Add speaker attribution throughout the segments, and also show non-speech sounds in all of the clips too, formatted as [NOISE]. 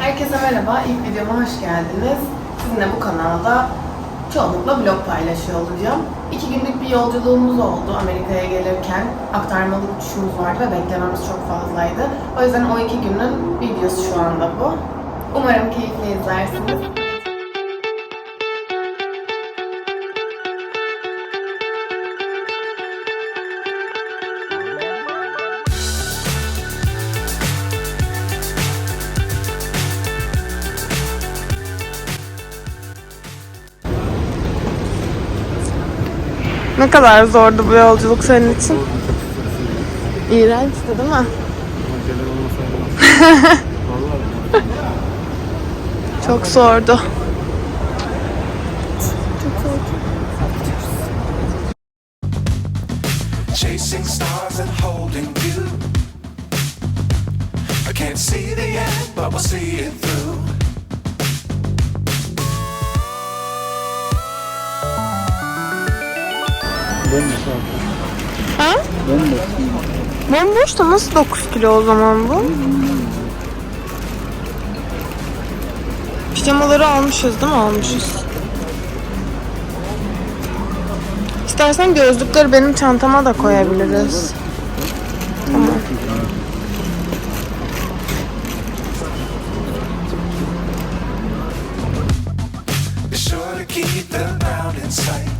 Speaker 1: Herkese merhaba, ilk videoma hoş geldiniz. Sizinle bu kanalda çoğunlukla vlog paylaşıyor olacağım. İki günlük bir yolculuğumuz oldu Amerika'ya gelirken. Aktarmalı uçuşumuz vardı ve beklememiz çok fazlaydı. O yüzden o iki günün videosu şu anda bu. Umarım keyifli izlersiniz. Ne kadar zordu bu yolculuk senin için? İğrençti değil mi? [LAUGHS] Çok zordu.
Speaker 2: chasing stars and holding you. I can't see the end, but we'll see it through.
Speaker 1: Ha? Bomboş da nasıl 9 kilo o zaman bu? Pijamaları almışız değil mi? Almışız. İstersen gözlükleri benim çantama da koyabiliriz. Tamam.
Speaker 2: Keep the ground sight.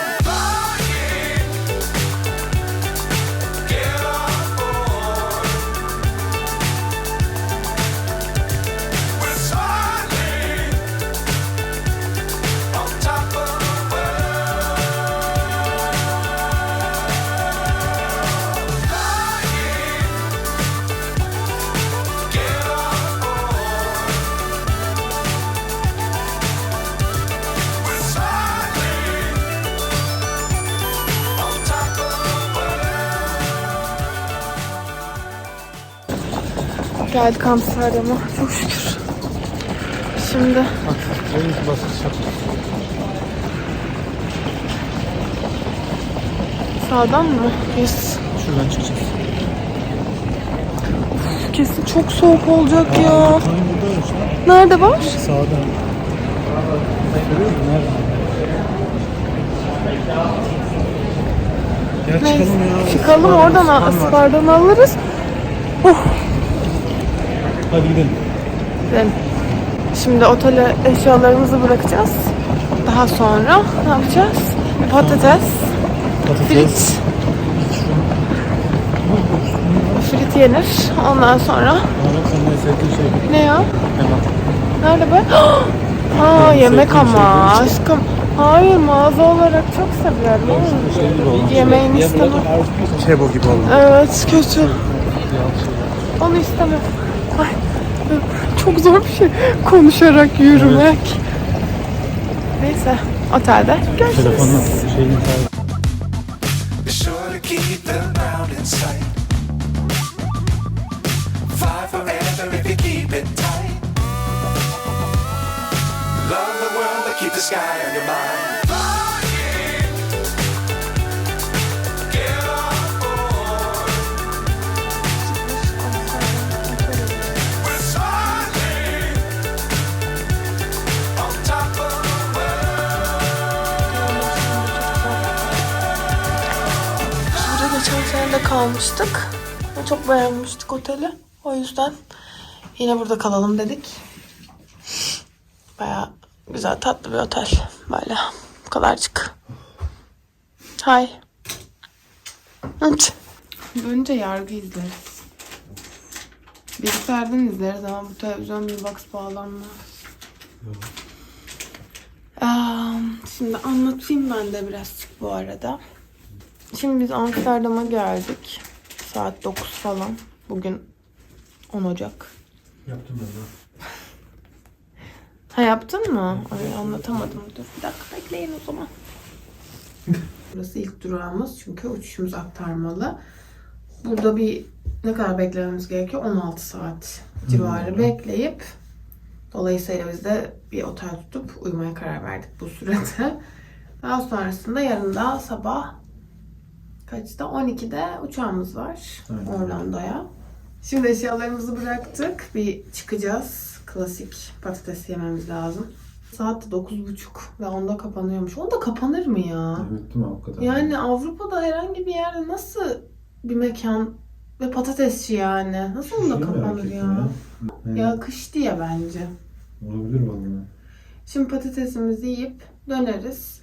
Speaker 1: Geldik Amsterdam'a. Çok şükür. Şimdi sağdan mı? Biz
Speaker 3: Şuradan çıkacağız.
Speaker 1: kesin çok soğuk olacak ya. Nerede var?
Speaker 3: Sağdan.
Speaker 1: Neyse,
Speaker 3: çıkalım ya.
Speaker 1: Çıkalım oradan. Aspar'dan alırız.
Speaker 3: Hadi gidelim.
Speaker 1: Gidelim. Şimdi otele eşyalarımızı bırakacağız. Daha sonra ne yapacağız? Patates, frit. Frit yenir. Ondan sonra
Speaker 3: şey.
Speaker 1: ne ya? Nerede be? [GASPS] Aa yemek ama
Speaker 3: şey
Speaker 1: aşkım. Hayır mağaza olarak çok seviyorum.
Speaker 3: Şey.
Speaker 1: Yemeğini istemem.
Speaker 3: Kebo gibi olmuş.
Speaker 1: Evet kötü. Onu istemiyorum. Ay, çok zor bir şey konuşarak yürümek. Neyse otelde görüşürüz.
Speaker 3: Telefonla
Speaker 2: to keep the ground in sight. Fly
Speaker 1: geçen sene de kalmıştık. Ve Çok beğenmiştik oteli. O yüzden yine burada kalalım dedik. Baya güzel tatlı bir otel. Böyle bu kadarcık. Hay. Önce yargı izleriz. Bilgisayardan izleriz ama bu televizyon bir box bağlanmaz. Aa, şimdi anlatayım ben de birazcık bu arada. Şimdi biz Amsterdam'a geldik. Saat 9 falan. Bugün 10 Ocak.
Speaker 3: Yaptım ben de.
Speaker 1: Ha yaptın mı? Ay anlatamadım. Dur bir dakika bekleyin o zaman. [LAUGHS] Burası ilk durağımız çünkü uçuşumuz aktarmalı. Burada bir ne kadar beklememiz gerekiyor? 16 saat civarı 'Dolayısıyla biz de bir otel tutup uyumaya karar verdik bu sürede. Daha sonrasında yarın da sabah kaçta? 12'de uçağımız var Orlando'ya. Şimdi eşyalarımızı bıraktık. Bir çıkacağız. Klasik patates yememiz lazım. Saat de 9.30 ve 10'da kapanıyormuş. 10'da kapanır mı ya?
Speaker 3: Evet değil mi hakikaten?
Speaker 1: Yani Avrupa'da herhangi bir yerde nasıl bir mekan ve patatesçi yani? Nasıl onda
Speaker 3: Şey merak
Speaker 1: kapanır
Speaker 3: ettim
Speaker 1: ya? Ya kış diye bence.
Speaker 3: Olabilir vallahi.
Speaker 1: Şimdi patatesimizi yiyip döneriz.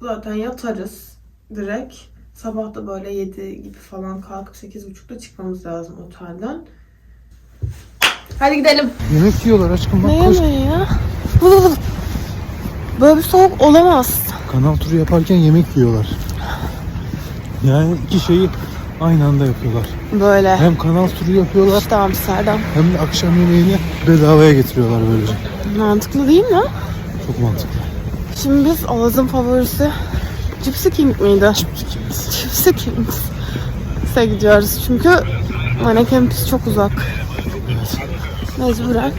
Speaker 1: Zaten yatarız direkt. Sabah da böyle 7 gibi falan kalkıp 8.30'da çıkmamız lazım otelden. Hadi gidelim.
Speaker 3: Yemek yiyorlar aşkım bak
Speaker 1: Ne
Speaker 3: koş.
Speaker 1: yemeği ya? Böyle bir soğuk olamaz.
Speaker 3: Kanal turu yaparken yemek yiyorlar. Yani iki şeyi aynı anda yapıyorlar.
Speaker 1: Böyle.
Speaker 3: Hem kanal turu yapıyorlar
Speaker 1: İşte Amsterdam.
Speaker 3: hem de akşam yemeğini bedavaya getiriyorlar böylece.
Speaker 1: Mantıklı değil mi?
Speaker 3: Çok mantıklı.
Speaker 1: Şimdi biz Oğuz'un favorisi Gypsy King miydi? Gypsy Kings. Gypsy'e gidiyoruz çünkü Mannequin Pis çok uzak. Mecburen.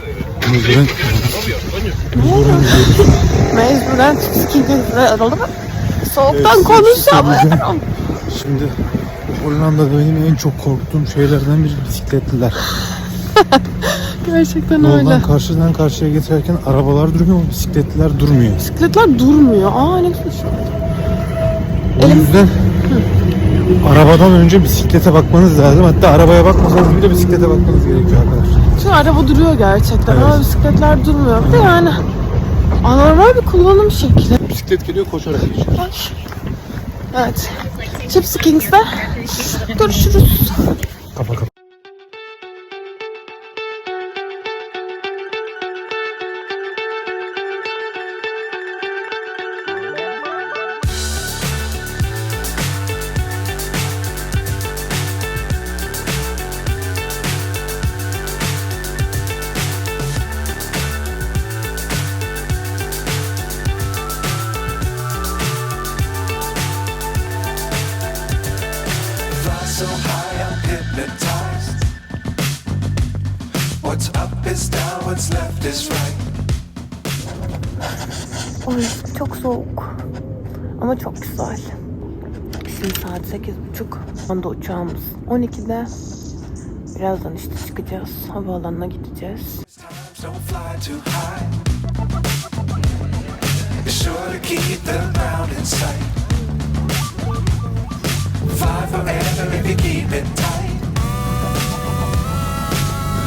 Speaker 3: Mecburen [LAUGHS]
Speaker 1: Mecburen Gypsy King'e gidiyoruz. Soğuktan
Speaker 3: Evet,
Speaker 1: konuşamıyorum.
Speaker 3: Şimdi Hollanda'da benim en çok korktuğum şeylerden biri bisikletliler. [LAUGHS]
Speaker 1: Gerçekten öyle.
Speaker 3: Yoldan karşıdan karşıya geçerken arabalar duruyor ama bisikletliler durmuyor.
Speaker 1: Bisikletler durmuyor. Aa ne güzel.
Speaker 3: O yüzden arabadan önce bisiklete bakmanız lazım. Hatta arabaya bakmasanız bile bisiklete bakmanız gerekiyor arkadaşlar.
Speaker 1: Çünkü araba duruyor gerçekten
Speaker 3: Evet.
Speaker 1: ama bisikletler durmuyor. Bir de yani anormal bir kullanım şekli.
Speaker 3: Bisiklet geliyor koşarak geçiyor.
Speaker 1: Ay. Evet. Gypsy Kings'te görüşürüz.
Speaker 3: Kapa kapa.
Speaker 2: İs down, what's left is right.
Speaker 1: Ay çok soğuk. Ama çok güzel. Şimdi saat sekiz buçuk. Anda uçağımız 12'de. Birazdan işte çıkacağız. Havaalanına gideceğiz.
Speaker 2: Fly forever if you keep it tight.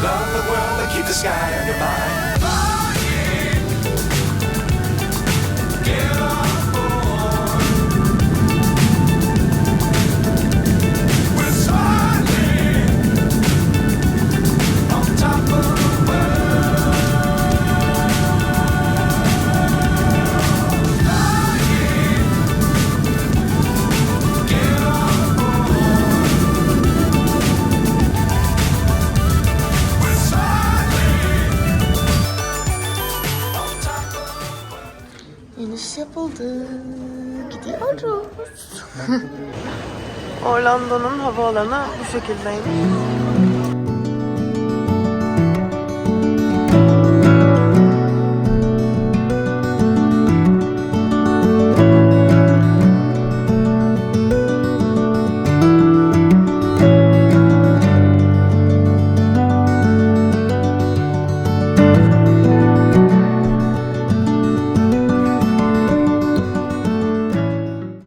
Speaker 2: Love the world and keep the sky on your mind.
Speaker 1: İniş yapıldı. Gidiyoruz. [LAUGHS] Orlando'nun havaalanı bu şekildeymiş.